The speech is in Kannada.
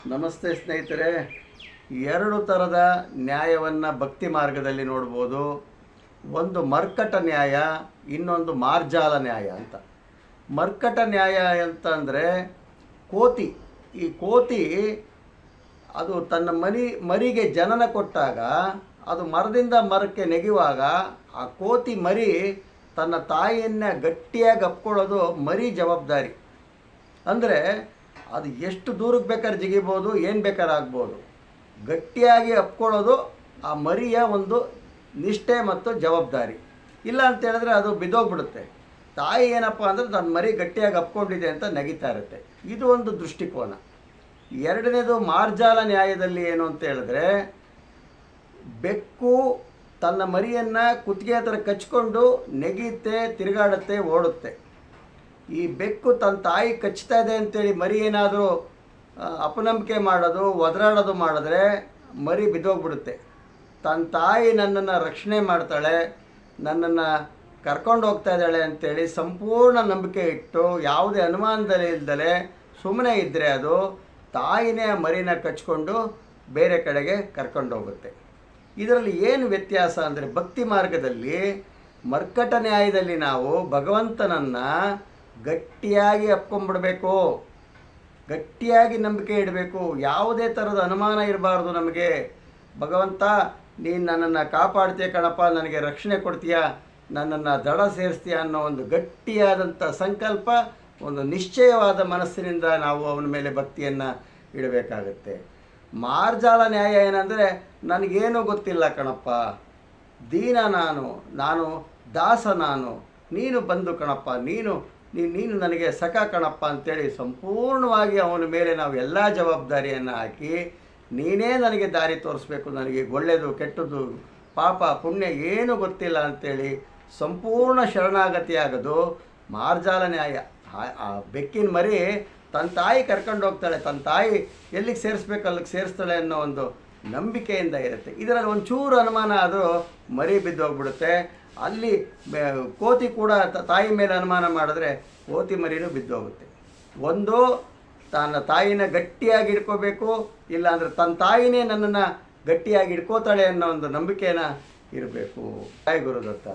ನಮಸ್ತೆ ಸ್ನೇಹಿತರೆ. ಎರಡು ಥರದ ನ್ಯಾಯವನ್ನು ಭಕ್ತಿ ಮಾರ್ಗದಲ್ಲಿ ನೋಡ್ಬೋದು. ಒಂದು ಮರ್ಕಟ ನ್ಯಾಯ, ಇನ್ನೊಂದು ಮಾರ್ಜಾಲ ನ್ಯಾಯ ಅಂತ. ಮರ್ಕಟ ನ್ಯಾಯ ಅಂತಂದರೆ ಕೋತಿ. ಈ ಕೋತಿ ಅದು ತನ್ನ ಮರಿ ಮರಿಗೆ ಜನನ ಕೊಟ್ಟಾಗ, ಅದು ಮರದಿಂದ ಮರಕ್ಕೆ ನೆಗೆಯುವಾಗ, ಆ ಕೋತಿ ಮರಿ ತನ್ನ ತಾಯಿಯನ್ನ ಗಟ್ಟಿಯಾಗಿ ಅಪ್ಕೊಳ್ಳೋದು ಮರಿ ಜವಾಬ್ದಾರಿ. ಅಂದರೆ ಅದು ಎಷ್ಟು ದೂರಕ್ಕೆ ಬೇಕಾದ್ರೆ ಜಿಗಿಬೋದು, ಏನು ಬೇಕಾದ್ರೆ ಆಗ್ಬೋದು. ಗಟ್ಟಿಯಾಗಿ ಅಪ್ಕೊಳ್ಳೋದು ಆ ಮರಿಯ ಒಂದು ನಿಷ್ಠೆ ಮತ್ತು ಜವಾಬ್ದಾರಿ. ಇಲ್ಲ ಅಂತ ಹೇಳಿದ್ರೆ ಅದು ಬಿದ್ದೋಗ್ಬಿಡುತ್ತೆ. ತಾಯಿ ಏನಪ್ಪ ಅಂದರೆ ತನ್ನ ಮರಿ ಗಟ್ಟಿಯಾಗಿ ಅಪ್ಕೊಂಡಿದೆ ಅಂತ ನಗಿತಾ ಇರುತ್ತೆ. ಇದು ಒಂದು ದೃಷ್ಟಿಕೋನ. ಎರಡನೇದು ಮಾರ್ಜಾಲ ನ್ಯಾಯದಲ್ಲಿ ಏನು ಅಂತ ಹೇಳಿದ್ರೆ, ಬೆಕ್ಕು ತನ್ನ ಮರಿಯನ್ನು ಕುತ್ತಿಗೆ ಹತ್ರ ಕಚ್ಕೊಂಡು ನೆಗೆಯುತ್ತೆ ತಿರುಗಾಡುತ್ತೆ, ಓಡುತ್ತೆ. ಈ ಬೆಕ್ಕು ತನ್ನ ತಾಯಿ ಕಚ್ತಾ ಇದೆ ಅಂತೇಳಿ ಮರಿ ಏನಾದರೂ ಅಪನಂಬಿಕೆ ಮಾಡೋದು, ಒದರಾಡೋದು ಮಾಡಿದ್ರೆ ಮರಿ ಬಿದ್ದೋಗ್ಬಿಡುತ್ತೆ. ತನ್ನ ತಾಯಿ ನನ್ನನ್ನು ರಕ್ಷಣೆ ಮಾಡ್ತಾಳೆ, ನನ್ನನ್ನು ಕರ್ಕೊಂಡು ಹೋಗ್ತಾ ಇದ್ದಾಳೆ ಅಂತೇಳಿ ಸಂಪೂರ್ಣ ನಂಬಿಕೆ ಇಟ್ಟು, ಯಾವುದೇ ಅನುಮಾನದಲ್ಲಿ ಇಲ್ದಲೆ ಸುಮ್ಮನೆ ಇದ್ದರೆ ಅದು ತಾಯಿನೇ ಮರಿನ ಕಚ್ಕೊಂಡು ಬೇರೆ ಕಡೆಗೆ ಕರ್ಕೊಂಡು ಹೋಗುತ್ತೆ. ಇದರಲ್ಲಿ ಏನು ವ್ಯತ್ಯಾಸ ಅಂದರೆ ಭಕ್ತಿ ಮಾರ್ಗದಲ್ಲಿ ಮರ್ಕಟ ನ್ಯಾಯದಲ್ಲಿ ನಾವು ಭಗವಂತನನ್ನು ಗಟ್ಟಿಯಾಗಿ ಅಪ್ಕೊಂಡ್ಬಿಡ್ಬೇಕು ಗಟ್ಟಿಯಾಗಿ ನಂಬಿಕೆ ಇಡಬೇಕು. ಯಾವುದೇ ಥರದ ಅನುಮಾನ ಇರಬಾರ್ದು ನಮಗೆ. ಭಗವಂತ, ನೀನು ನನ್ನನ್ನು ಕಾಪಾಡ್ತೀಯ ಕಣಪ್ಪ, ನನಗೆ ರಕ್ಷಣೆ ಕೊಡ್ತೀಯ, ನನ್ನನ್ನು ದಡ ಸೇರಿಸ್ತೀಯ ಅನ್ನೋ ಒಂದು ಗಟ್ಟಿಯಾದಂಥ ಸಂಕಲ್ಪ, ಒಂದು ನಿಶ್ಚಯವಾದ ಮನಸ್ಸಿನಿಂದ ನಾವು ಅವನ ಮೇಲೆ ಭಕ್ತಿಯನ್ನು ಇಡಬೇಕಾಗತ್ತೆ. ಮಾರ್ಜಾಲ ನ್ಯಾಯ ಏನಂದರೆ, ನನಗೇನೂ ಗೊತ್ತಿಲ್ಲ ಕಣಪ್ಪ. ದೀನ ನಾನು ನಾನು ದಾಸ ನಾನು, ನೀನು ಬಂದು ಕಣಪ್ಪ, ನೀನು ನೀ ನೀನು ನನಗೆ ಸಖ ಕಣಪ್ಪ ಅಂತೇಳಿ ಸಂಪೂರ್ಣವಾಗಿ ಅವನ ಮೇಲೆ ನಾವು ಎಲ್ಲ ಜವಾಬ್ದಾರಿಯನ್ನು ಹಾಕಿ ನೀನೇ ನನಗೆ ದಾರಿ ತೋರಿಸ್ಬೇಕು, ನನಗೆ ಒಳ್ಳೆಯದು ಕೆಟ್ಟದ್ದು, ಪಾಪ, ಪುಣ್ಯ ಏನು ಗೊತ್ತಿಲ್ಲ ಅಂತೇಳಿ ಸಂಪೂರ್ಣ ಶರಣಾಗತಿ ಮಾರ್ಜಾಲನೆ ಆ- ಬೆಕ್ಕಿನ ಮರಿ ತನ್ನ ತಾಯಿ ಕರ್ಕೊಂಡು ಹೋಗ್ತಾಳೆ ತನ್ನ ತಾಯಿ ಎಲ್ಲಿಗೆ ಸೇರಿಸ್ಬೇಕು, ಅಲ್ಲಿಗೆ ಸೇರಿಸ್ತಾಳೆ ಅನ್ನೋ ಒಂದು ನಂಬಿಕೆಯಿಂದ ಇರುತ್ತೆ. ಇದರಲ್ಲಿ ಒಂಚೂರು ಅನುಮಾನ ಆದರೂ ಮರಿ ಬಿದ್ದು ಹೋಗ್ಬಿಡುತ್ತೆ ಅಲ್ಲಿ ಕೋತಿ ಕೂಡ ತಾಯಿ ಮೇಲೆ ಅನುಮಾನ ಮಾಡಿದ್ರೆ ಕೋತಿ ಮರಿನೂ ಬಿದ್ದು ಹೋಗುತ್ತೆ ಒಂದು ತನ್ನ ತಾಯಿನ ಗಟ್ಟಿಯಾಗಿ ಇಟ್ಕೋಬೇಕು ಇಲ್ಲಾಂದ್ರೆ ತನ್ನ ತಾಯಿನೇ ನನ್ನನ್ನು ಗಟ್ಟಿಯಾಗಿ ಇಟ್ಕೋತಾಳೆ ಅನ್ನೋ ಒಂದು ನಂಬಿಕೆನ ಇರಬೇಕು. ತಾಯಿ ಗುರುದತ್ತ.